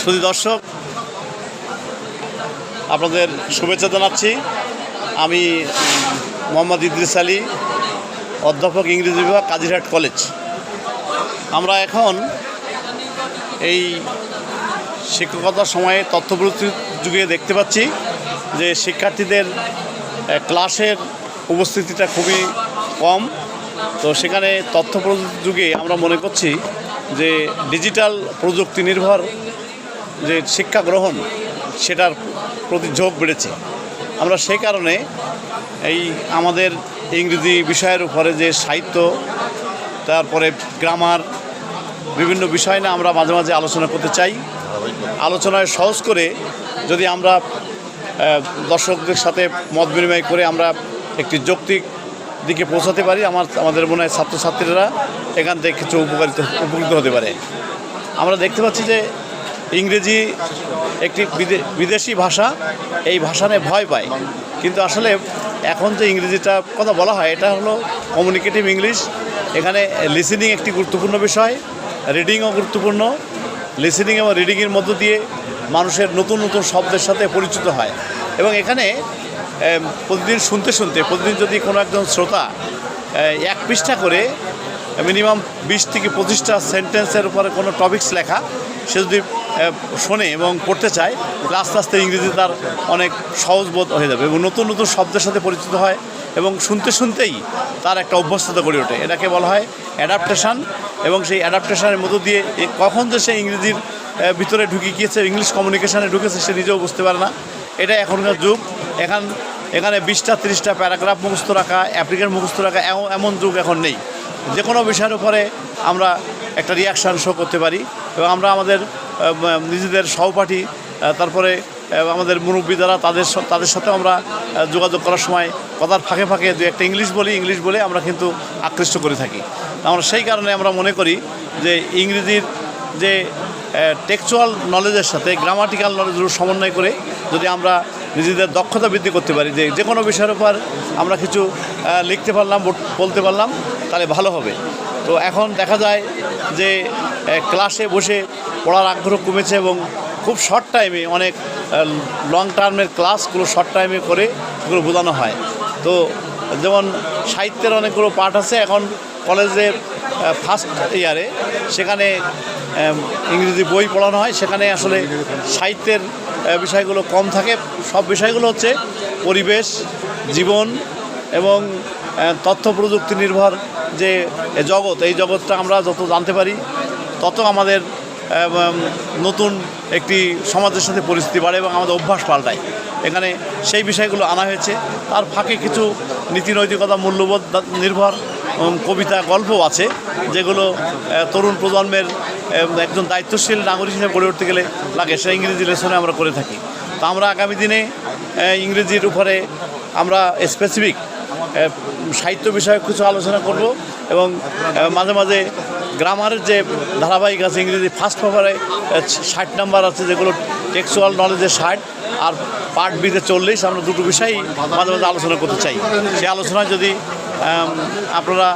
শুধু দর্শক, আপনাদের শুভেচ্ছা জানাচ্ছি। আমি মোহাম্মদ ইদ্রিস আলী, অধ্যাপক ইংরেজি বিভাগ, কাজিরহাট কলেজ। আমরা এখন এই শিক্ষকতার সময়ে তথ্য প্রযুক্তির যুগে দেখতে পাচ্ছি যে শিক্ষার্থীদের ক্লাসের উপস্থিতিটা খুবই কম। তো সেখানে তথ্য প্রযুক্তির যুগে আমরা মনে করছি যে ডিজিটাল প্রযুক্তি নির্ভর যে শিক্ষা গ্রহণ, সেটার প্রতি ঝোঁক বেড়েছে। আমরা সেই কারণে এই আমাদের ইংরেজি বিষয়ের উপরে যে সাহিত্য, তারপরে গ্রামার, বিভিন্ন বিষয় না আমরা মাঝে মাঝে আলোচনা করতে চাই। আলোচনায় সহজ করে যদি আমরা দর্শকদের সাথে মত বিনিময় করে আমরা একটি যৌক্তিক দিকে পৌঁছাতে পারি। আমার, আমাদের মনে হয় ছাত্রছাত্রীরা এখান থেকে কিছু উপকারিত, উপকৃত হতে পারে। আমরা দেখতে পাচ্ছি যে ইংরেজি একটি বিদেশি ভাষা, এই ভাষা নিয়ে ভয় পায়। কিন্তু আসলে এখন যে ইংরেজিটা কথা বলা হয়, এটা হলো কমিউনিকেটিভ ইংলিশ এখানে লিসেনিং একটি গুরুত্বপূর্ণ বিষয় রিডিংও গুরুত্বপূর্ণ। লিসেনিং এবং রিডিংয়ের মধ্য দিয়ে মানুষের নতুন নতুন শব্দের সাথে পরিচিত হয়। এবং এখানে প্রতিদিন শুনতে শুনতে, প্রতিদিন যদি কোনো একজন শ্রোতা এক পৃষ্ঠা করে মিনিমাম বিশ থেকে পঁচিশটা সেন্টেন্সের উপরে কোনো টপিকস লেখা, সে যদি শোনে এবং পড়তে চায়, তাহলে আস্তে আস্তে ইংরেজি তার অনেক সহজবোধ হয়ে যাবে এবং নতুন নতুন শব্দের সাথে পরিচিত হয় এবং শুনতে শুনতেই তার একটা অভ্যস্ততা গড়ে ওঠে। এটাকে বলা হয় অ্যাডাপ্টেশন এবং সেই অ্যাডাপ্টেশনের মধ্য দিয়ে কখন যে সে ইংরেজির ভিতরে ঢুকে গিয়েছে ইংলিশ কমিউনিকেশানে ঢুকেছে, সে নিজেও বুঝতে পারে না। এটা এখনকার যুগ। এখান, এখানে বিশটা, তিরিশটা প্যারাগ্রাফ মুখস্থ রাখা অ্যাপ্লিকেন্ট মুখস্থ রাখা এমন- যুগ এখন নেই। যে কোনো বিষয়ের উপরে আমরা একটা রিয়াকশান শো করতে পারি এবং আমরা আমাদের নিজেদের সহপাঠী তারপরে আমাদের মুরব্বী যারা তাদের তাদের সাথে আমরা যোগাযোগ করার সময় কথার ফাঁকে ফাঁকে দু একটা ইংলিশ বলি, ইংলিশ বলে আমরা কিন্তু আকৃষ্ট করে থাকি। আমরা সেই কারণে আমরা মনে করি যে ইংরেজির যে টেক্সচুয়াল নলেজের সাথে গ্রামাটিক্যাল নলেজের সমন্বয় করে যদি আমরা নিজেদের দক্ষতা বৃদ্ধি করতে পারি, যে যে কোনো বিষয়ের উপর আমরা কিছু লিখতে পারলাম বলতে পারলাম, তাহলে ভালো হবে। তো এখন দেখা যায় যে ক্লাসে বসে পড়ার আগ্রহ কমেছে এবং খুব শর্ট টাইমে অনেক লং টার্মের ক্লাসগুলো শর্ট টাইমে করে এগুলো বোঝানো হয়। তো যেমন সাহিত্যের অনেকগুলো পার্ট আছে, এখন কলেজের ফার্স্ট ইয়ারে সেখানে ইংরেজি বই পড়ানো হয়, সেখানে আসলে সাহিত্যের বিষয়গুলো কম থাকে। সব বিষয়গুলো হচ্ছে পরিবেশ, জীবন এবং তথ্য প্রযুক্তি নির্ভর যে জগৎ, এই জগৎটা আমরা যত জানতে পারি, তত আমাদের নতুন একটি সমাজের সাথে পরিস্থিতি বাড়ে এবং আমাদের অভ্যাস পাল্টায়। এখানে সেই বিষয়গুলো আনা হয়েছে। তার ফাঁকে কিছু নীতি নৈতিকতা মূল্যবোধ নির্ভর। কবিতা গল্প আছে, যেগুলো তরুণ প্রজন্মের একজন দায়িত্বশীল নাগরিক হিসেবে গড়ে উঠতে গেলে লাগে সে ইংরেজি লেসনে আমরা করে থাকি। তো আমরা আগামী দিনে ইংরেজির উপরে আমরা স্পেসিফিক সাহিত্য বিষয়ক কিছু আলোচনা করব এবং মাঝে মাঝে গ্রামারের যে ধারাবাহিক আছে ইংরেজি ফার্স্ট পেপারে ষাট নাম্বার আছে, যেগুলো টেক্সুয়াল নলেজের ষাট আর পার্ট বিতে চল্লিশ, আমরা দুটো বিষয়ই মাঝে মাঝে আলোচনা করতে চাই। সেই আলোচনায় যদি আপনারা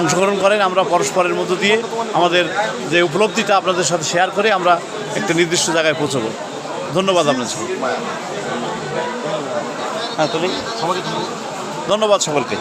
অংশগ্রহণ করেন, আমরা পরস্পরের মধ্য দিয়ে আমাদের যে উপলব্ধিটা আপনাদের সাথে শেয়ার করে আমরা একটা নির্দিষ্ট জায়গায় পৌঁছবো। ধন্যবাদ আপনাদের হ্যাঁ তুলি ধন্যবাদ সকলকে।